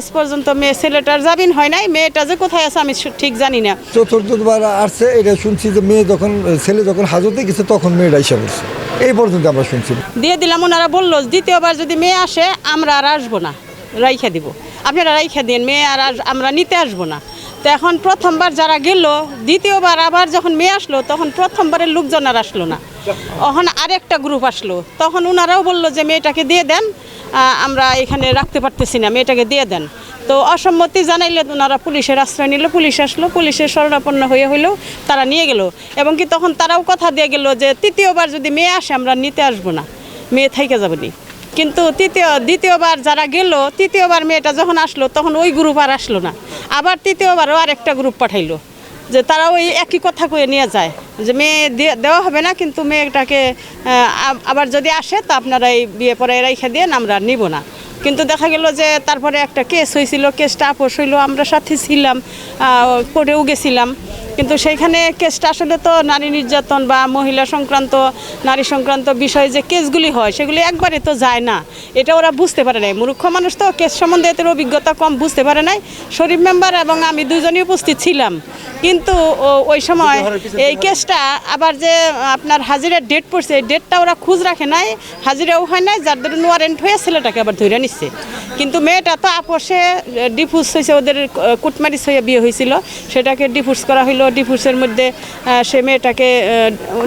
আজ পর্যন্ত মেয়ে ছেলেটার জামিন হয় নাই মেয়েটা যে কোথায় আছে আমি ঠিক জানি না। চতুর্থবার আসছে এটা শুনছি যে মেয়ে যখন ছেলে যখন হাজতে গেছে তখন মেয়েটা এসে পড়ছে। এই পর্যন্ত আমরা শুনছি। দিয়ে দিলাম ওনারা বলল দ্বিতীয়বার যদি মেয়ে আসে আমরা আর আসব না রাইখা দিব। আপনারা রাইখা দিন মেয়ে আর আমরা নিতে আসব না। তো এখন প্রথমবার যারা গেল দ্বিতীয়বার আবার যখন মেয়ে আসলো তখন প্রথমবারের লোকজন আর আসলো না। তখন আরেকটা গ্রুপ আসলো। তখন ওনারাও বলল যে, মেয়েটাকে দিয়ে দেন আমরা এখানে রাখতে পারতেছি না, মেয়েটাকে দিয়ে দেন। তো অসম্মতি জানাইলে ওনারা পুলিশের আশ্রয় নিল, পুলিশ আসলো, পুলিশের শরণাপন্ন হয়ে হইলেও তারা নিয়ে গেল। এবং কি তখন তারাও কথা দিয়ে গেল যে, তৃতীয়বার যদি মেয়ে আসে, আমরা নিতে আসব না, মেয়ে থাইকে যাবনি কিন্তু তৃতীয়, দ্বিতীয়বার যারা গেল, তৃতীয়বার মেয়েটা যখন আসলো, তখন ওই গ্রুপ আর আসলো না। আবার তৃতীয়বারও আরেকটা গ্রুপ পাঠাইলো, যে তারা ওই একই কথা কয়ে নিয়ে যায়। যে মেয়ে দেওয়া হবে না, কিন্তু মেয়েটাকে আবার যদি আসে, তা আপনারা এই বিয়ে পরে রেখে দিয়ে আমরা নিব না। কিন্তু দেখা গেল যে তারপরে একটা কেস হয়েছিল কেসটা আপোষ হইল, আমরা সাথে ছিলাম কোর্টেও গেছিলাম। কিন্তু সেইখানে কেসটা আসলে তো নারী নির্যাতন বা মহিলা সংক্রান্ত নারী সংক্রান্ত বিষয়ে যে কেসগুলি হয় সেগুলি একবারে তো যায় না। এটা ওরা বুঝতে পারে নাই। মূর্খ মানুষ তো কেস সম্বন্ধে এদের অভিজ্ঞতা কম বুঝতে পারে নাই। শরীফ মেম্বার এবং আমি দুজনই উপস্থিত ছিলাম। কিন্তু ওই সময় এই কেসটা আবার যে আপনার হাজিরার ডেট পড়ছে এই ডেটটা ওরা খুঁজ রাখে নাই হাজিরাও হয় নাই যার ধরুন ওয়ারেন্ট হয়ে ছেলেটাকে আবার ধরে নিচ্ছে কিন্তু মেয়েটা তো আপোষে ডিফুস হয়েছে ওদের কুটমারিস হয়ে বিয়ে হয়েছিল সেটাকে ডিফুস করা হইল ডিফুসের মধ্যে সে মেয়েটাকে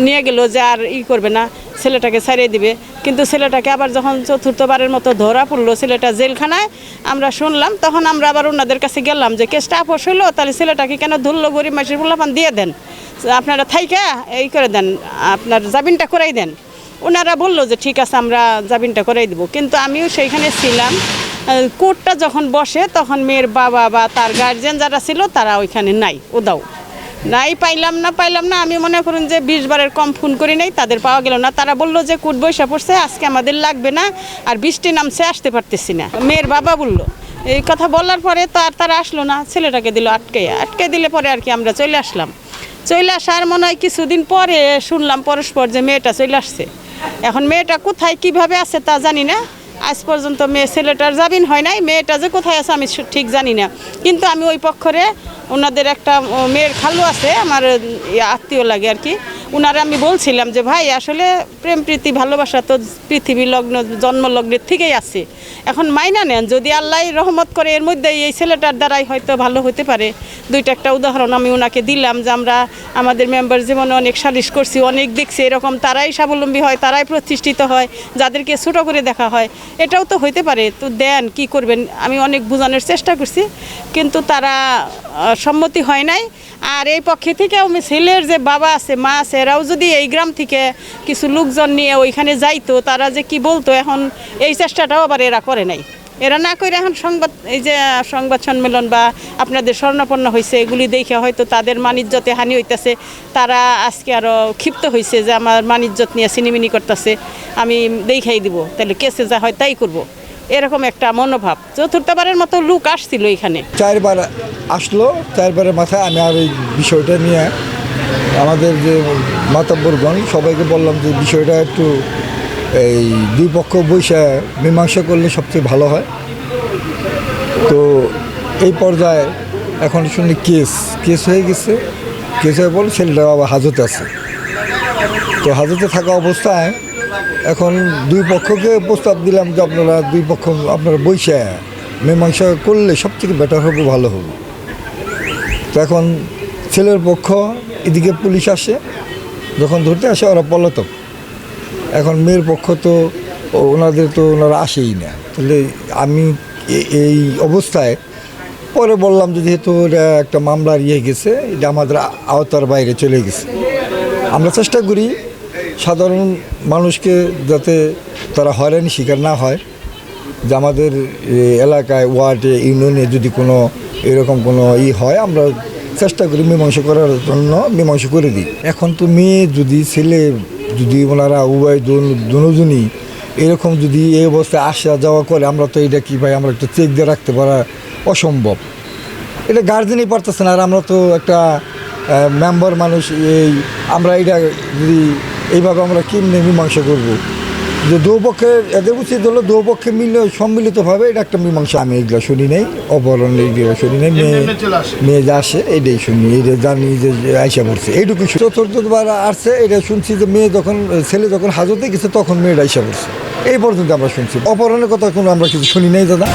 নিয়ে গেল যে আর ই করবে না, ছেলেটাকে ছাড়িয়ে দিবে। কিন্তু ছেলেটাকে আবার যখন চতুর্থবারের মতো ধরা পড়ল, ছেলেটা জেলখানায়, আমরা শুনলাম, তখন আমরা আবার ওনাদের কাছে গেলাম যে, কেসটা আপোষ হইল? তাহলে ছেলেটাকে কেন ধরলো? গরিব মাসের পোলাপান দিয়ে দেন। আপনারা থাইকা, এই করে দেন, আপনার জামিনটা করাই দেন। ওনারা বলল যে, ঠিক আছে, আমরা জামিনটা করাই দিব। কিন্তু আমিও সেইখানে ছিলাম। কোর্টটা যখন বসে, তখন মেয়ের বাবা বা তার গার্জেন যারা ছিল, তারা ওইখানে নাই ওদাও নাই, পাইলাম না পাইলাম না। আমি মনে করুন যে বিশ বারের কম ফোন করি নাই, তাদের পাওয়া গেল না। তারা বলল যে কুট বৈশা পড়ছে, আজকে আমাদের লাগবে না, আর বৃষ্টি নামছে, আসতে পারতেছি না। মেয়ের বাবা বলল। এই কথা বলার পরে তো আর তারা আসলো না, ছেলেটাকে দিল আটকে আটকে দিলে পরে আর কি আমরা চলে আসলাম। চলে আসার মনে হয় কিছুদিন পরে শুনলাম পরস্পর যে মেয়েটা চলে আসছে। এখন মেয়েটা কোথায়, কীভাবে আছে তা জানি না। আজ পর্যন্ত মেয়ে ছেলেটার জামিন হয় নাই, মেয়েটা যে কোথায় আছে আমি ঠিক জানি না। কিন্তু আমি ওই পক্ষরে ওনাদের একটা মেয়ের খালু আছে, আমার আত্মীয় লাগে আর কি। ওনারা আমি বলছিলাম যে, ভাই, আসলে প্রেম, প্রীতি, ভালোবাসা তো পৃথিবী লগ্ন, জন্মলগ্নের থেকেই আছে। এখন মাইনা নেন, যদি আল্লাহ রহমত করে, এর মধ্যে এই ছেলেটার দ্বারাই হয়তো ভালো হতে পারে। দুইটা একটা উদাহরণ আমি ওনাকে দিলাম যে আমরা আমাদের মেম্বার জীবনে অনেক সালিশ করছি, অনেক দেখছি এরকম তারাই স্বাবলম্বী হয়, তারাই প্রতিষ্ঠিত হয়, যাদেরকে ছোটো করে দেখা হয়। এটাও তো হইতে পারে, তো দেন কি করবেন? আমি অনেক বোঝানোর চেষ্টা করছি, কিন্তু তারা সম্মতি হয় নাই। আর এই পক্ষে থেকে আমি ছেলের যে বাবা আছে, মা আছে, এরাও যদি এই গ্রাম থেকে কিছু লোকজন নিয়ে ওইখানে যাইতো, তারা যে কি বলতো, এখন এই চেষ্টাটাও আবার এরা করে নাই। এরা না করে এখন সংবাদ, এই যে সংবাদ সম্মেলন বা আপনাদের স্বর্ণাপন্ন হয়েছে এগুলি দেখে হয়তো তাদের মানিজ্যতে হানি হইতেছে। তারা আজকে আরও ক্ষিপ্ত হয়েছে যে আমার মানিজ্যত নিয়ে সিনিমিনি করতেছে, আমি দেখাই দিব। তাহলে কেসে যা হয় তাই করব। এরকম একটা মনোভাব। চতুর্থবারের মতো লোক আসছিল এখানে। চারবার আসলো, চারবারের মাথায় আমি আর এই বিষয়টা নিয়ে আমাদের যে মাতাব্বরগণ, সবাইকে বললাম যে বিষয়টা একটু এই দুই পক্ষ বৈশা মীমাংসা করলে সবচেয়ে ভালো হয়। তো এই পর্যায়ে এখন শুনি কেস কেস হয়ে গেছে। কেস হয়ে বলে ছেলেটা আবার হাজতে আছে। তো হাজতে থাকা অবস্থায় এখন দুই পক্ষকে প্রস্তাব দিলাম যে আপনারা দুই পক্ষ, আপনারা বৈশা মীমাংসা করলে সবথেকে বেটার হবে, ভালো হবে। তো এখন ছেলের পক্ষ, এদিকে পুলিশ আসে। যখন ধরতে আসে ওরা পলাতক। এখন মেয়ের পক্ষ তো ওনাদের তো ওনারা আসেই না। তাহলে আমি এই অবস্থায় পরে বললাম যে যেহেতু এটা একটা মামলার ইয়ে গেছে, এটা আমাদের আওতার বাইরে চলে গেছে। আমরা চেষ্টা করি সাধারণ মানুষকে যাতে তারা হয়রানি শিকার না হয়, যে আমাদের এলাকায়, ওয়ার্ডে, ইউনিয়নে যদি কোনো এরকম কোনো ই হয়, আমরা চেষ্টা করি মীমাংসা করার জন্য মীমাংসা করে দিই। এখন তো মেয়ে যদি ছেলে যদি ওনারা উভয় দুজনই এরকম যদি এই অবস্থায় আসা যাওয়া করে, আমরা তো এটা কী ভাই, আমরা একটা চেক দিয়ে রাখতে পারা অসম্ভব। এটা গার্জেনই পারতেছে না, আর আমরা তো একটা মেম্বার মানুষ, এই আমরা এটা যদি এইভাবে আমরা কেমনি মীমাংসা করব? যে দুপক্ষে এদের উচিত হলো দুপক্ষে মিলে সম্মিলিতভাবে এটা একটা মীমাংসা আমি এইগুলো শুনি নাই অপহরণ এইগুলো শুনি নাই মেয়ে। মেয়ে যা আসে এটাই শুনি এটা জানি যে আইসা পড়ছে এইটুকু। চতুর্থবার আসছে এটা শুনছি যে মেয়ে যখন ছেলে যখন হাজতে গেছে তখন মেয়েটা আইসা পড়ছে এই পর্যন্ত আমরা শুনছি অপহরণের কথা কোনো আমরা কিছু শুনি নাই দাদা